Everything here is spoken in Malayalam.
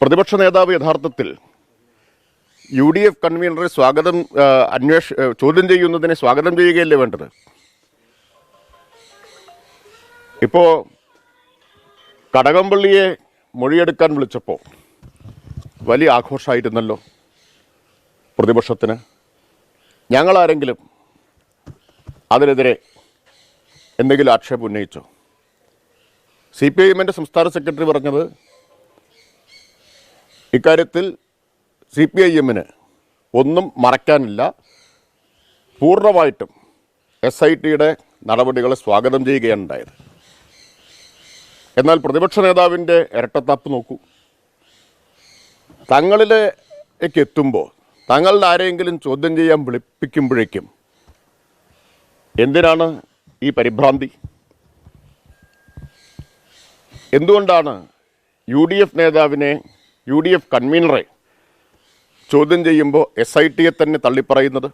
പ്രതിപക്ഷ നേതാവ് യഥാർത്ഥത്തിൽ യു ഡി എഫ് കൺവീനറെ സ്വാഗതം അന്വേഷ ചോദ്യം ചെയ്യുന്നതിനെ സ്വാഗതം ചെയ്യുകയല്ലേ വേണ്ടത്? ഇപ്പോൾ കടകംപള്ളിയെ മൊഴിയെടുക്കാൻ വിളിച്ചപ്പോൾ വലിയ ആഘോഷമായിരുന്നല്ലോ പ്രതിപക്ഷത്തിന്. ഞങ്ങളാരെങ്കിലും അതിനെതിരെ എന്തെങ്കിലും ആക്ഷേപം ഉന്നയിച്ചോ? സി പി ഐ എമ്മിന്റെ സംസ്ഥാന സെക്രട്ടറി പറഞ്ഞത് ഇക്കാര്യത്തിൽ സി പി ഐ എമ്മിന് ഒന്നും മറക്കാനില്ല പൂർണമായിട്ടും എസ് ഐ ടിയുടെ നടപടികളെ സ്വാഗതം ചെയ്യുകയാണ് ഉണ്ടായത് എന്നാൽ പ്രതിപക്ഷ നേതാവിന്റെ ഇരട്ടത്താപ്പ് നോക്കൂ. തങ്ങളിലേക്ക് എത്തുമ്പോൾ തങ്ങളുടെ ആരെങ്കിലും ചോദ്യം ചെയ്യാൻ വിളിപ്പിക്കുമ്പോഴേക്കും എന്തിനാണ് ഈ പരിഭ്രാന്തി? എന്തുകൊണ്ടാണ് യു ഡി എഫ് നേതാവിനെ യു ഡി എഫ് കൺവീനറെ ചോദ്യം ചെയ്യുമ്പോൾ എസ് ഐ ടിയെ തന്നെ തള്ളിപ്പറയുന്നത്?